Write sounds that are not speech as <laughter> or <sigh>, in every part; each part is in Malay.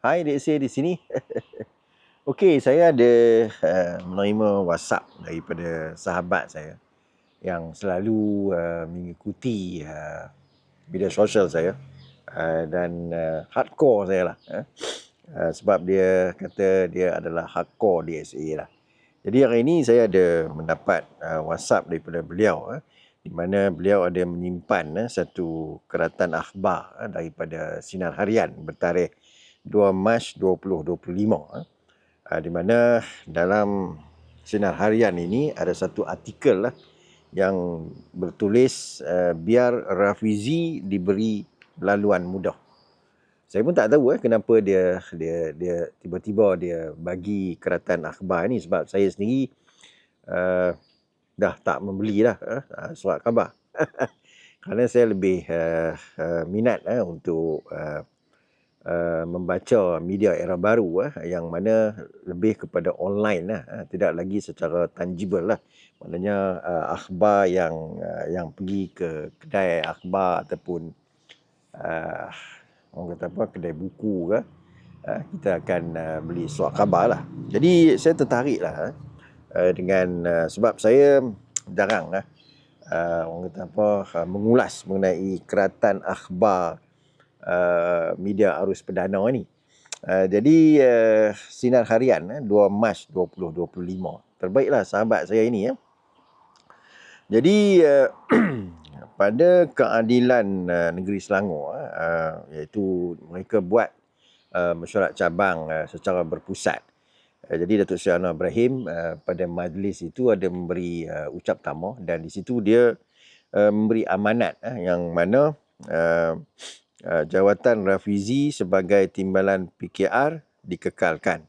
Hai Dek Sir di sini. <laughs> Okey, saya ada uh, menerima WhatsApp daripada sahabat saya yang selalu uh, mengikuti uh, media sosial saya uh, dan uh, hardcore saya lah. Uh, sebab dia kata dia adalah hardcore DSA lah. Jadi hari ini saya ada mendapat uh, WhatsApp daripada beliau uh, di mana beliau ada menyimpan uh, satu keratan akhbar uh, daripada Sinar Harian bertarikh 2 Mac 2025 uh, di mana dalam Sinar Harian ini ada satu artikel lah yang bertulis uh, biar Rafizi diberi laluan mudah. Saya pun tak tahu eh kenapa dia dia dia tiba-tiba dia bagi keratan akhbar ni sebab saya sendiri uh, dah tak membeli dah uh, surat khabar. <laughs> Kerana saya lebih uh, uh, minat uh, untuk uh, uh, membaca media era baru uh, yang mana lebih kepada online lah, uh, tidak lagi secara tangible lah. Maknanya uh, akhbar yang uh, yang pergi ke kedai akhbar ataupun uh, orang kata apa kedai buku ke uh, kita akan uh, beli surat khabar lah jadi saya tertarik lah uh, dengan uh, sebab saya jarang lah uh, orang kata apa uh, mengulas mengenai keratan akhbar uh, media arus perdana ni. Uh, jadi uh, sinar harian uh, 2 Mac 2025 terbaiklah sahabat saya ini ya. Jadi uh, <clears throat> pada keadilan uh, negeri Selangor uh, iaitu mereka buat uh, mesyuarat cabang uh, secara berpusat. Uh, jadi Datuk Seri Anwar Ibrahim uh, pada majlis itu ada memberi uh, ucap tamu dan di situ dia uh, memberi amanat uh, yang mana uh, uh, jawatan Rafizi sebagai timbalan PKR dikekalkan.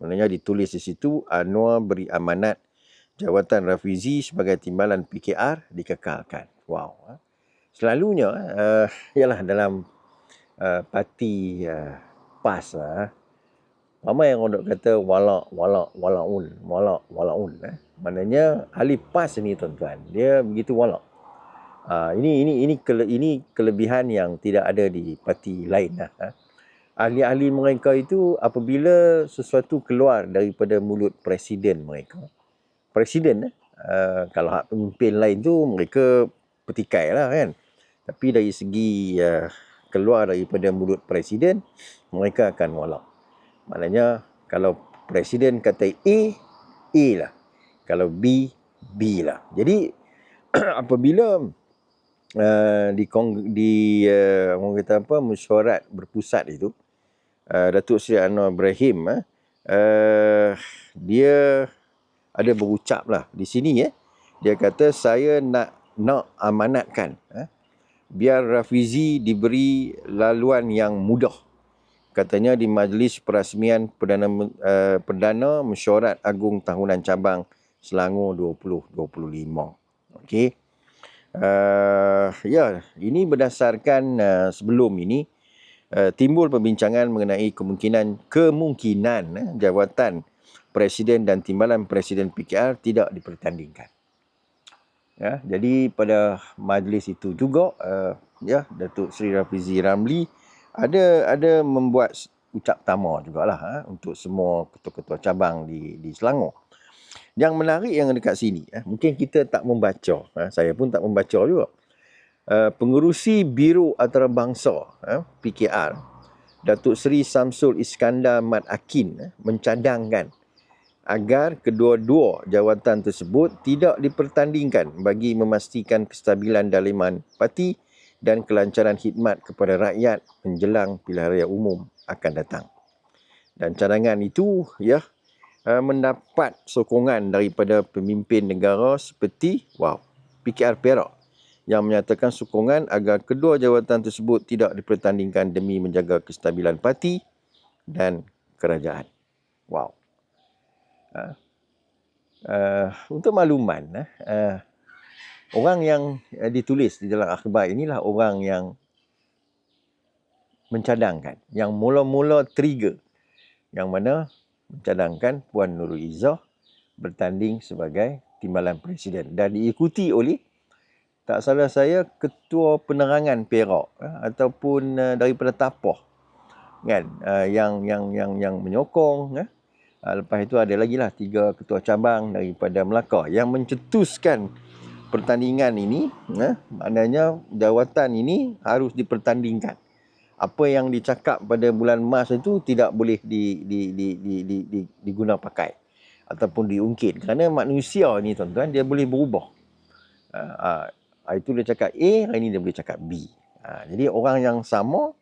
Maknanya ditulis di situ Anwar beri amanat jawatan Rafizi sebagai timbalan PKR dikekalkan. Wow. Ha. Selalunya uh, <laughs> ialah dalam uh, parti uh, PAS lah. Ramai yang orang kata walak walak walaun, walak walaun eh. Maknanya ahli PAS ni tuan-tuan, dia begitu walak. Uh, ini ini ini kele, ini kelebihan yang tidak ada di parti lain lah. Eh. Ahli-ahli mereka itu apabila sesuatu keluar daripada mulut presiden mereka. Presiden eh, uh, kalau hak pemimpin lain tu mereka petikai lah kan. Tapi dari segi uh, keluar daripada mulut presiden, mereka akan walak. Maknanya kalau presiden kata A, A lah. Kalau B, B lah. Jadi <clears throat> apabila uh, di di uh, orang kata apa mesyuarat berpusat itu uh, Datuk Seri Anwar Ibrahim uh, uh, dia ada berucap lah di sini eh. Dia kata saya nak nak amanatkan eh, biar Rafizi diberi laluan yang mudah. Katanya di majlis perasmian perdana uh, perdana mesyuarat agung tahunan cabang Selangor 2025 okey uh, ya ini berdasarkan uh, sebelum ini uh, timbul perbincangan mengenai kemungkinan kemungkinan uh, jawatan presiden dan timbalan presiden PKR tidak dipertandingkan Ya, jadi pada majlis itu juga uh, ya Datuk Seri Rafizi Ramli ada ada membuat ucap tama jugalah ha, untuk semua ketua-ketua cabang di di Selangor. Yang menarik yang dekat sini, eh, mungkin kita tak membaca, eh, saya pun tak membaca juga. Uh, pengurusi Biro Antarabangsa eh, PKR Datuk Seri Samsul Iskandar Mat Akin eh, mencadangkan agar kedua-dua jawatan tersebut tidak dipertandingkan bagi memastikan kestabilan daliman parti dan kelancaran khidmat kepada rakyat menjelang pilihan raya umum akan datang. Dan cadangan itu ya eh, mendapat sokongan daripada pemimpin negara seperti wow PKR Perak yang menyatakan sokongan agar kedua jawatan tersebut tidak dipertandingkan demi menjaga kestabilan parti dan kerajaan. Wow. Uh, uh, untuk makluman, uh, orang yang uh, ditulis di dalam akhbar inilah orang yang mencadangkan, yang mula-mula trigger, yang mana mencadangkan Puan Nurul Izzah bertanding sebagai timbalan presiden dan diikuti oleh tak salah saya ketua penerangan Perak uh, ataupun uh, daripada Tapah kan uh, yang yang yang yang menyokong eh? uh, lepas itu ada lagi lah tiga ketua cabang daripada Melaka yang mencetuskan pertandingan ini eh? maknanya jawatan ini harus dipertandingkan apa yang dicakap pada bulan Mac itu tidak boleh di, di, di, di, di, di, diguna pakai ataupun diungkit. Kerana manusia ni tuan-tuan dia boleh berubah. Uh, itu dia cakap A hari ini dia boleh cakap B. Uh, jadi orang yang sama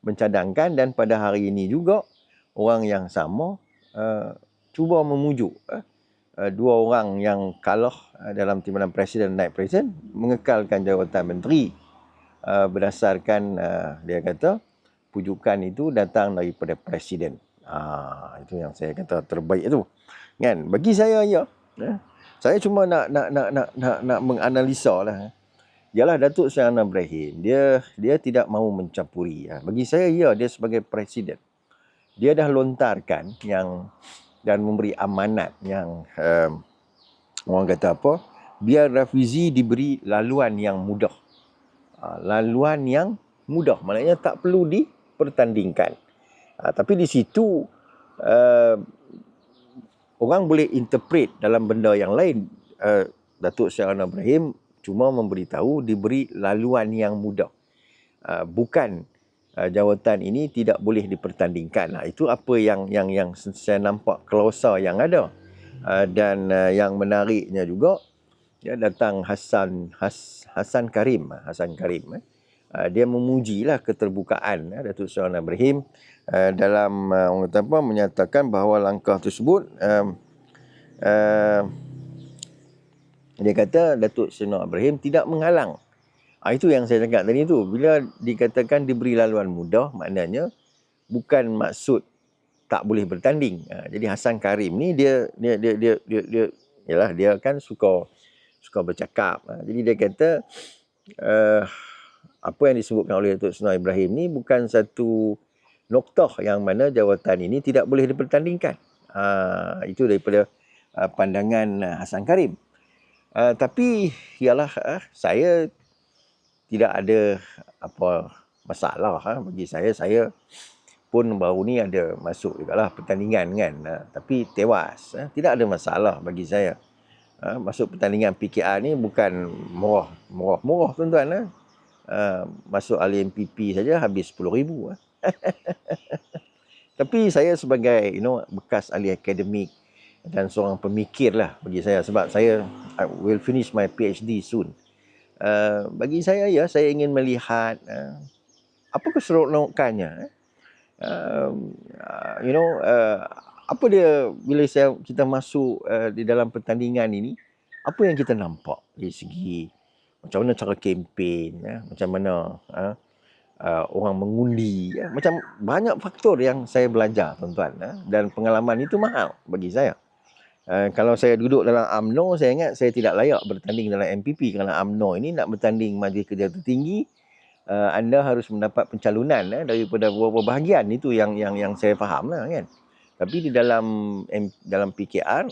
mencadangkan dan pada hari ini juga orang yang sama uh, cuba memujuk uh, dua orang yang kalah uh, dalam timbalan presiden naik presiden mengekalkan jawatan menteri uh, berdasarkan uh, dia kata pujukan itu datang daripada presiden. uh, itu yang saya kata terbaik itu. Kan? Bagi saya ya. Uh, saya cuma nak nak nak nak nak, nak menganalisa lah. Eh. Yalah Datuk Seri Anwar Ibrahim, dia dia tidak mahu mencampuri. Ya. Bagi saya, ya, dia sebagai presiden. Dia dah lontarkan yang dan memberi amanat yang um, orang kata apa, biar Rafizi diberi laluan yang mudah. Uh, laluan yang mudah, maknanya tak perlu dipertandingkan. Uh, tapi di situ, uh, orang boleh interpret dalam benda yang lain. Uh, Datuk Seri Anwar Ibrahim cuma memberitahu diberi laluan yang mudah. Uh, bukan uh, jawatan ini tidak boleh dipertandingkan. Nah, itu apa yang yang yang saya nampak klausa yang ada. Uh, dan uh, yang menariknya juga ya datang Hasan Has, Hasan Karim, Hasan Karim eh. Uh, dia memujilah keterbukaan uh, Datuk Seri Ibrahim uh, dalam uh, orang kata apa menyatakan bahawa langkah tersebut uh, uh, dia kata Datuk Seri Ibrahim tidak menghalang. Ha, itu yang saya cakap tadi tu. Bila dikatakan diberi laluan mudah, maknanya bukan maksud tak boleh bertanding. Ha, jadi Hasan Karim ni dia dia dia dia dia, dia yalah dia kan suka suka bercakap. Ha, jadi dia kata uh, apa yang disebutkan oleh Datuk Seri Ibrahim ni bukan satu noktah yang mana jawatan ini tidak boleh dipertandingkan. Ha, itu daripada uh, pandangan uh, Hasan Karim. Uh, tapi ialah uh, saya tidak ada apa masalah uh, bagi saya saya pun baru ni ada masuk juga lah pertandingan kan uh, tapi tewas uh, tidak ada masalah bagi saya uh, masuk pertandingan PKR ni bukan murah murah murah tuan-tuan uh. uh, masuk ahli MPP saja habis 10,000 uh. <laughs> tapi saya sebagai you know bekas ahli akademik dan seorang pemikir lah bagi saya sebab saya I will finish my PhD soon. Uh, bagi saya ya saya ingin melihat uh, apa keseronokannya. Uh, you know uh, apa dia bila saya kita masuk uh, di dalam pertandingan ini apa yang kita nampak dari segi macam mana cara kempen ya? Macam mana uh, uh, orang mengundi ya? Macam banyak faktor yang saya belajar tuan-tuan uh, dan pengalaman itu mahal bagi saya. Uh, kalau saya duduk dalam AMNO, saya ingat saya tidak layak bertanding dalam MPP kerana AMNO ini nak bertanding majlis kerja tertinggi, uh, anda harus mendapat pencalonan eh, daripada beberapa bahagian. Itu yang yang yang saya faham lah kan. Tapi di dalam dalam PKR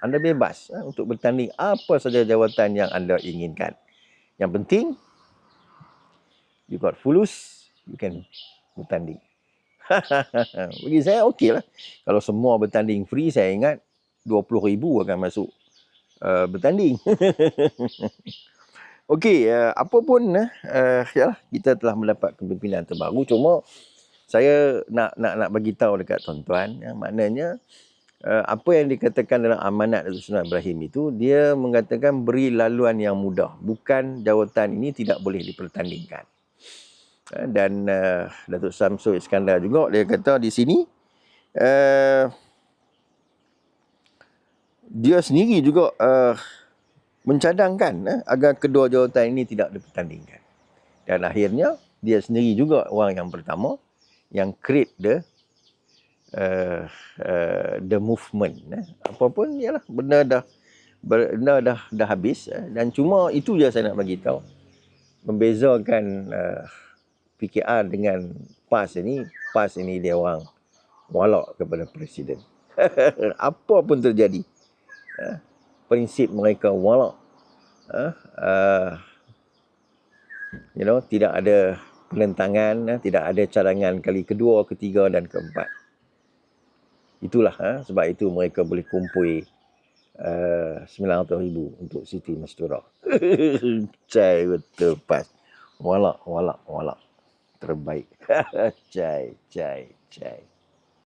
anda bebas eh, untuk bertanding apa saja jawatan yang anda inginkan. Yang penting you got fulus, you can bertanding. <laughs> Bagi saya okey lah. Kalau semua bertanding free, saya ingat 20 ribu akan masuk uh, bertanding. <laughs> Okey, uh, apa pun uh, ya kita telah mendapat kepimpinan terbaru cuma saya nak nak nak bagi tahu dekat tuan-tuan ya, maknanya uh, apa yang dikatakan dalam amanat Datuk Seri Ibrahim itu dia mengatakan beri laluan yang mudah bukan jawatan ini tidak boleh dipertandingkan. Uh, dan uh, Datuk Samsul Iskandar juga dia kata di sini uh, dia sendiri juga uh, mencadangkan uh, agar kedua jawatan ini tidak dipertandingkan. Dan akhirnya dia sendiri juga orang yang pertama yang create the uh, uh, the movement. Uh. Apa pun ialah benda dah benda dah dah habis uh, dan cuma itu je saya nak bagi tahu. Membezakan uh, PKR dengan PAS ini, PAS ini dia orang walak kepada presiden. <laughs> Apa pun terjadi uh, prinsip mereka wala uh, uh, you know tidak ada penentangan, eh, tidak ada cadangan kali kedua, ketiga dan keempat. Itulah eh, sebab itu mereka boleh kumpul uh, 900,000 untuk Siti Mastura. <laughs> cai betul pas. Walak, walak, walak. Terbaik. <laughs> cai, cai, cai.